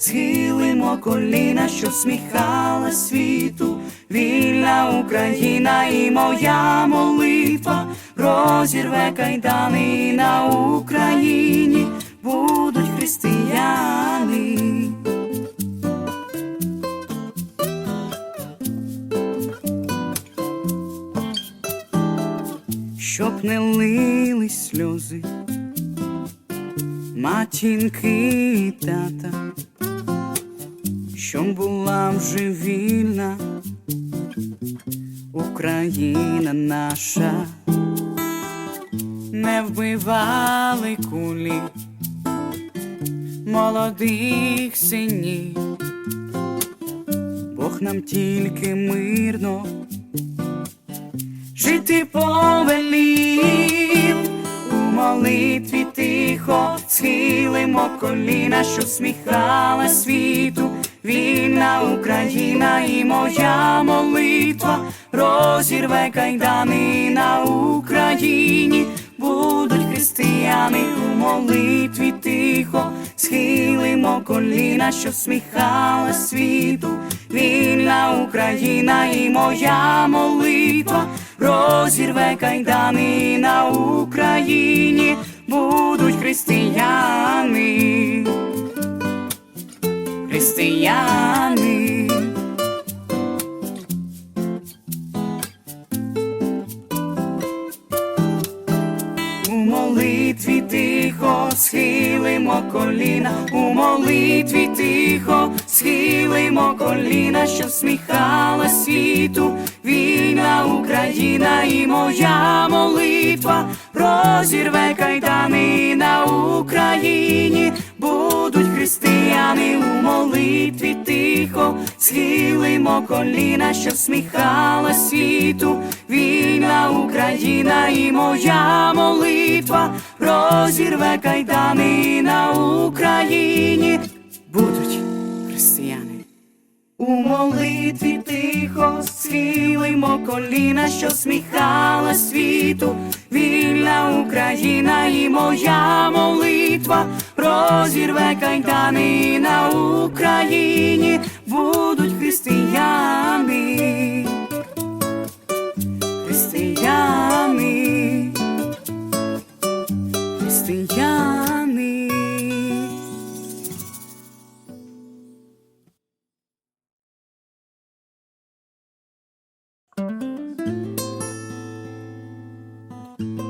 схилимо коліна, що сміхала світу, вільна Україна і моя молитва. Розірве кайдани на Україні. Будуть християни. Щоб не лились сльози, матінки і тата, щоб була вже вільна Україна наша, не вбивали кулі молодих синів, Бог нам тільки мирно жити повелів. У молитві тихо схилимо коліна, що сміхала світу, вільна Україна і моя молитва розірве кайдани на Україні. Будуть християни у молитві тихо, схилимо коліна, що сміхала світу, вільна Україна і моя молитва розірве кайдани на Україні, будуть християни, християни. У молитві тихо схилимо коліна, у молитві тихо схилимо коліна, що сміхала світу, вільна Україна і моя молитва розірве кайдани на Україні, будуть християни у молитві тихо, схилимо коліна, що сміхала світу, вільна Україна і моя молитва розірве кайдани на Україні, будуть християни. У молитві тихо схилимо коліна, що сміхала світу, Україна і моя молитва розірве кайдани на Україні, будуть християни, християни, християни. Я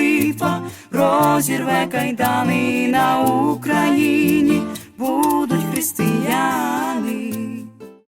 розірве кайдани на Україні, будуть християни. християн.